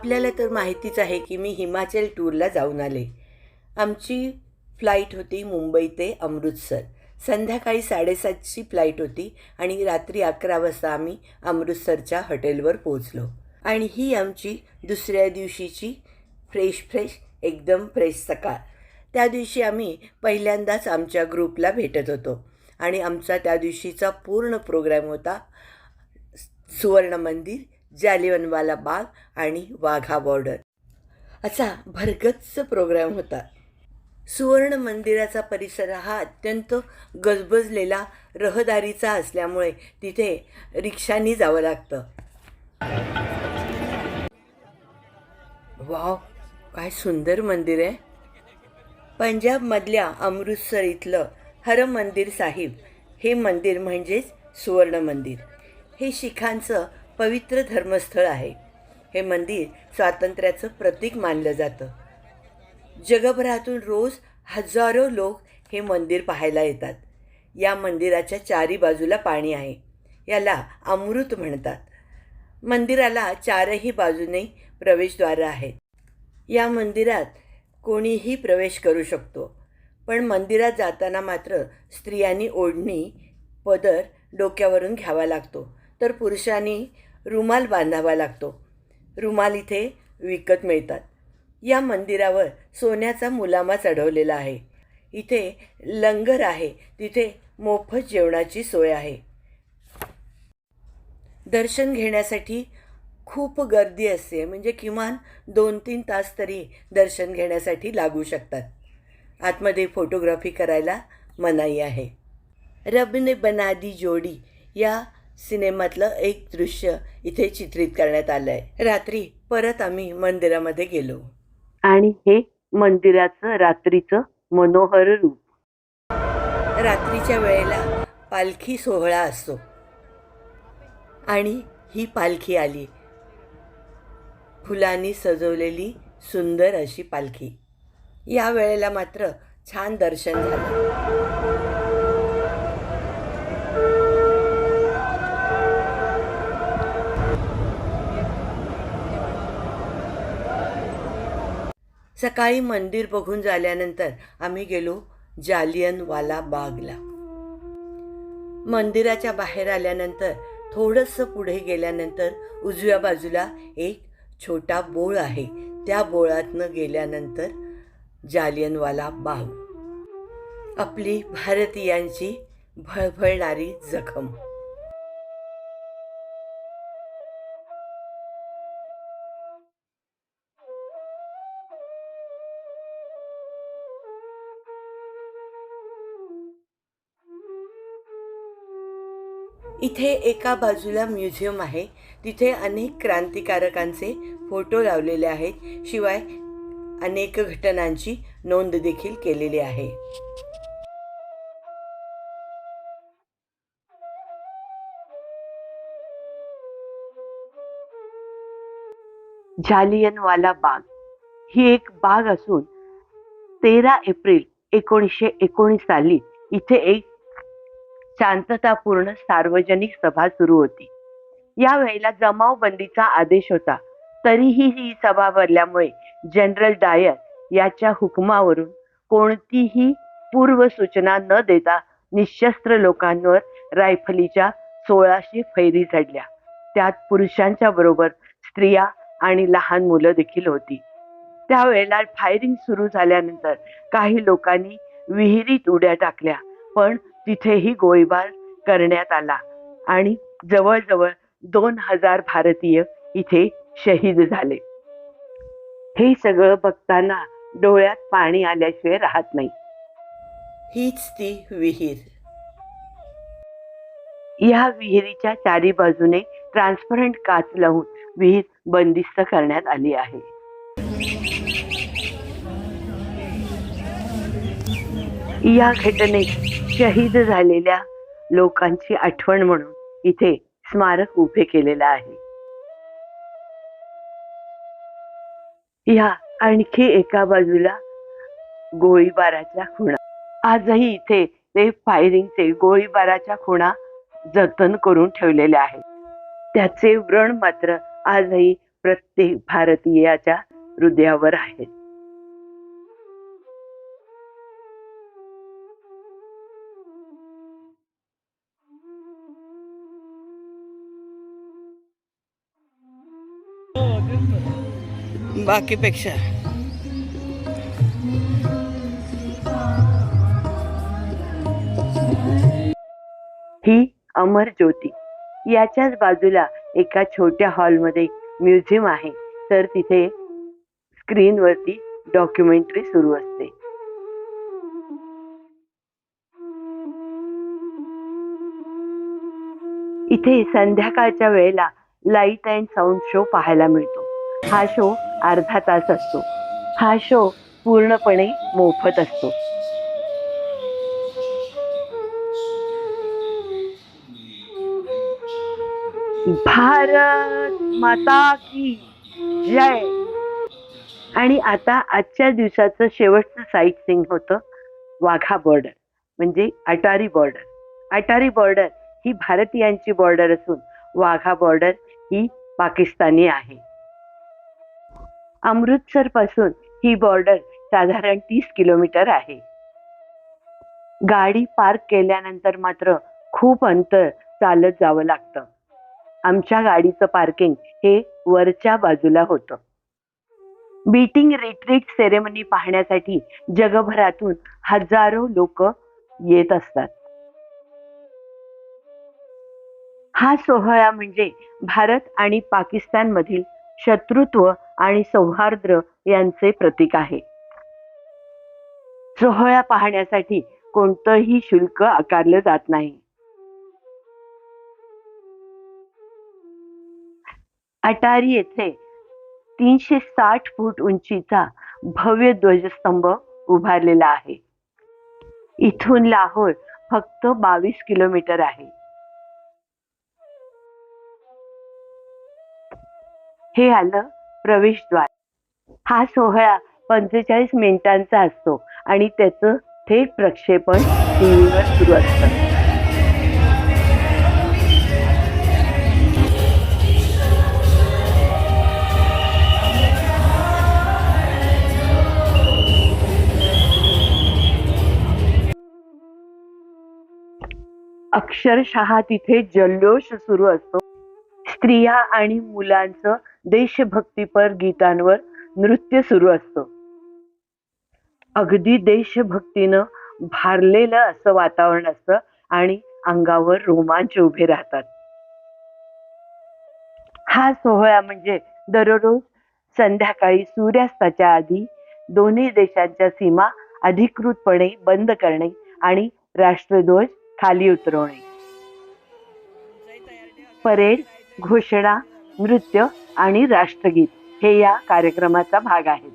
आपल्याला तर माहितीच आहे की मी हिमाचल टूरला जाऊन आले. आमची फ्लाईट होती मुंबई ते अमृतसर. संध्याकाळी साडेसातची फ्लाईट होती आणि रात्री अकरा वाजता आम्ही अमृतसरच्या हॉटेलवर पोहोचलो. आणि ही आमची दुसऱ्या दिवशीची फ्रेश फ्रेश एकदम फ्रेश सकाळ. त्या दिवशी आम्ही पहिल्यांदाच आमच्या ग्रुपला भेटत होतो आणि आमचा त्या दिवशीचा पूर्ण प्रोग्राम होता सुवर्ण मंदिर जालिवनवाला बाग आणि वाघा बॉर्डर. असा भरगच्च प्रोग्राम होता. सुवर्ण मंदिराचा परिसर हा अत्यंत गजबजलेला रहदारीचा असल्यामुळे तिथे रिक्षानी जावं लागतं. वाव काय सुंदर मंदिर आहे. पंजाबमधल्या अमृतसर इथलं हरम मंदिर साहिब हे मंदिर म्हणजेच सुवर्ण मंदिर. हे शिखांचं पवित्र धर्मस्थळ आहे. हे मंदिर स्वातंत्र्याचं प्रतीक मानलं जातं. जगभरातून रोज हजारो लोक हे मंदिर पाहायला येतात. या मंदिराच्या चारी बाजूला पाणी आहे. याला अमृत म्हणतात. मंदिराला चारही बाजूने प्रवेशद्वारं आहेत. या मंदिरात कोणीही प्रवेश करू शकतो. पण मंदिरात जाताना मात्र स्त्रियांनी ओढणी पदर डोक्यावरून घ्यावा लागतो. तर पुरुषांनी रुमाल बांधावा लागतो. रुमाल इथे विकत मिळतात. या मंदिरावर सोन्याचा मुलामा चढवलेला आहे. इथे लंगर आहे. तिथे मोफत जेवणाची सोय आहे. दर्शन घेण्यासाठी खूप गर्दी असते. म्हणजे किमान दोन तीन तास तरी दर्शन घेण्यासाठी लागू शकतात. आतमध्ये फोटोग्राफी करायला मनाई आहे. रबने बना दी जोडी या सिनेमातलं एक दृश्य इथे चित्रित करण्यात आलं आहे रात्री परत आम्ही मंदिरामध्ये गेलो. आणि हे मंदिराचं रात्रीचं मनोहर रूप. रात्रीच्या वेळेला पालखी सोहळा असतो. आणि ही पालखी आली. फुलांनी सजवलेली सुंदर अशी पालखी. या वेळेला मात्र छान दर्शन झालं. सकाळी मंदिर बघून झाल्यानंतर आम्ही गेलो जालियनवाला बागला. मंदिराच्या बाहेर आल्यानंतर थोडंसं पुढे गेल्यानंतर उजव्या बाजूला एक छोटा बोळ आहे. त्या बोळातनं गेल्यानंतर जालियनवाला बाग आपली भारतीयांची भळभळणारी जखम. इथे एका बाजूला म्युझियम आहे. तिथे अनेक क्रांतिकारकांचे फोटो लावलेले आहेत. शिवाय अनेक घटनांची नोंद देखील केलेली आहे. जालियनवाला बाग. ही एक बाग असून तेरा एप्रिल एकोणीसशे एकोणीस साली इथे एक शांततापूर्ण सार्वजनिक सभा सुरू होती. या वेळेला जमावबंदीचा आदेश होता. तरीही ही सभा भरल्यामुळे जनरल डायर याच्या हुकमावरून कोणतीही पूर्व सूचना न देता निशस्त्र लोकांवर रायफलीच्या सोळाशे फैरी चढल्या. त्यात पुरुषांच्या बरोबर स्त्रिया आणि लहान मुलं देखील होती. त्यावेळेला फायरिंग सुरू झाल्यानंतर काही लोकांनी विहिरीत उड्या टाकल्या पण तिथेही गोळीबार करण्यात आला. आणि जवळजवळ दोन हजार भारतीय इथे शहीद झाले. हे सगळं बघताना डोळ्यात पाणी आल्याशिवाय राहत नाही. हीच ती विहीर. या विहिरीच्या चारी बाजूने ट्रान्सपरंट काच लावून विहीर बंदिस्त करण्यात आली आहे. या घटनेत शहीद झालेल्या लोकांची आठवण म्हणून इथे स्मारक उभे केलेलं आहे. या आणखी एका बाजूला गोळीबाराच्या खुणा. आजही इथे ते फायरिंगचे गोळीबाराच्या खुणा जतन करून ठेवलेल्या आहेत. त्याचे व्रण मात्र आजही प्रत्येक भारतीयाच्या हृदयावर आहेत बाकीपेक्षा. ही अमर ज्योती. याच्याच बाजूला एका छोट्या हॉलमध्ये म्युझियम आहे. तर तिथे स्क्रीनवरती डॉक्युमेंटरी सुरू असते. इथे संध्याकाळच्या वेळेला लाइट अँड साऊंड शो पाहायला मिळतो. हा शो अर्धा तास असतो. हा शो पूर्णपणे मोफत असतो. भारत माता की जय. आणि आता आजच्या दिवसाचं शेवटचं साईट सिंग होतं वाघा बॉर्डर म्हणजे अटारी बॉर्डर अटारी बॉर्डर ही भारतीयांची बॉर्डर असून वाघा बॉर्डर ही पाकिस्तानी आहे. अमृतसरपासून ही बॉर्डर साधारण तीस किलोमीटर आहे. गाडी पार्क केल्यानंतर मात्र खूप अंतर चालत जावं लागतं. आमच्या गाडीचं पार्किंग हे वरच्या बाजूला होतं. बीटिंग रिट्रीट सेरेमनी पाहण्यासाठी जगभरातून हजारो लोक येत असतात. हा सोहळा म्हणजे भारत आणि पाकिस्तान मधील शत्रुत्व आणि सौहार्द यांचे प्रतीक आहे. सोहळा पाहण्यासाठी कोणतंही शुल्क आकारलं जात नाही. अटारी येथे तीनशे साठ फूट उंचीचा भव्य ध्वजस्तंभ उभारलेला आहे. इथून लाहोर फक्त बावीस किलोमीटर आहे. हे आलं प्रवेशद्वार. हा सोहळा पंचेचाळीस मिनिटांचा असतो आणि त्याचं थेट प्रक्षेपण टीव्हीवर सुरू असतं. अक्षरशः तिथे जल्लोष सुरू असतो. स्त्रिया आणि मुलांचं देशभक्तीपर गीतांवर नृत्य सुरू असतं. अगदी देशभक्तीनं भारलेलं असं वातावरण असतं आणि अंगावर रोमांच उभे राहतात. हा सोहळा म्हणजे दररोज संध्याकाळी सूर्यास्ताच्या आधी दोन्ही देशांच्या सीमा अधिकृतपणे बंद करणे आणि राष्ट्रध्वज खाली उतरवणे. परेड घोषणा नृत्य आणि राष्ट्रगीत हे या कार्यक्रमाचा भाग आहेत.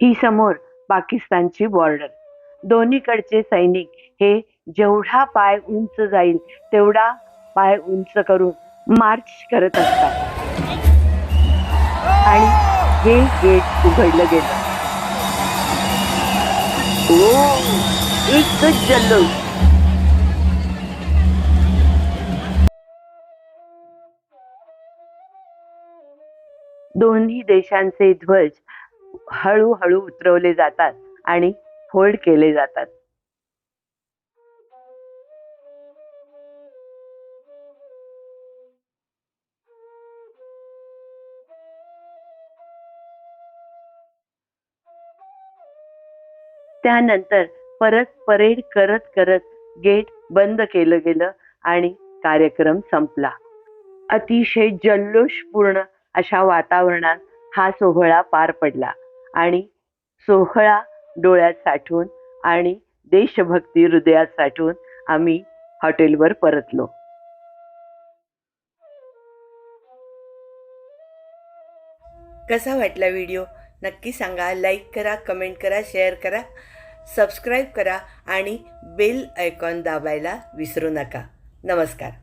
ही समोर पाकिस्तानची बॉर्डर दोन्हीकडचे सैनिक हे जेवढा पाय उंच जाईल तेवढा पाय उंच करून मार्च करत असतात. आणि हे गेट उघडलं गेलं. ओ एकच जल्लोष दोन्ही देशांचे ध्वज हळूहळू उतरवले जातात आणि फोल्ड केले जातात. त्यानंतर परत परेड करत करत गेट बंद केलं गेलं आणि कार्यक्रम संपला. अतिशय जल्लोषपूर्ण अशा वातावरणात हा सोहळा पार पडला आणि सोहळा डोळ्यात साठवून आणि देशभक्ती हृदयात साठवून आम्ही हॉटेलवर परतलो. कसा वाटला व्हिडिओ? नक्की सांगा. लाईक करा कमेंट करा शेअर करा. सबस्क्राईब करा आणि बेल आयकॉन दाबायला विसरू नका. नमस्कार.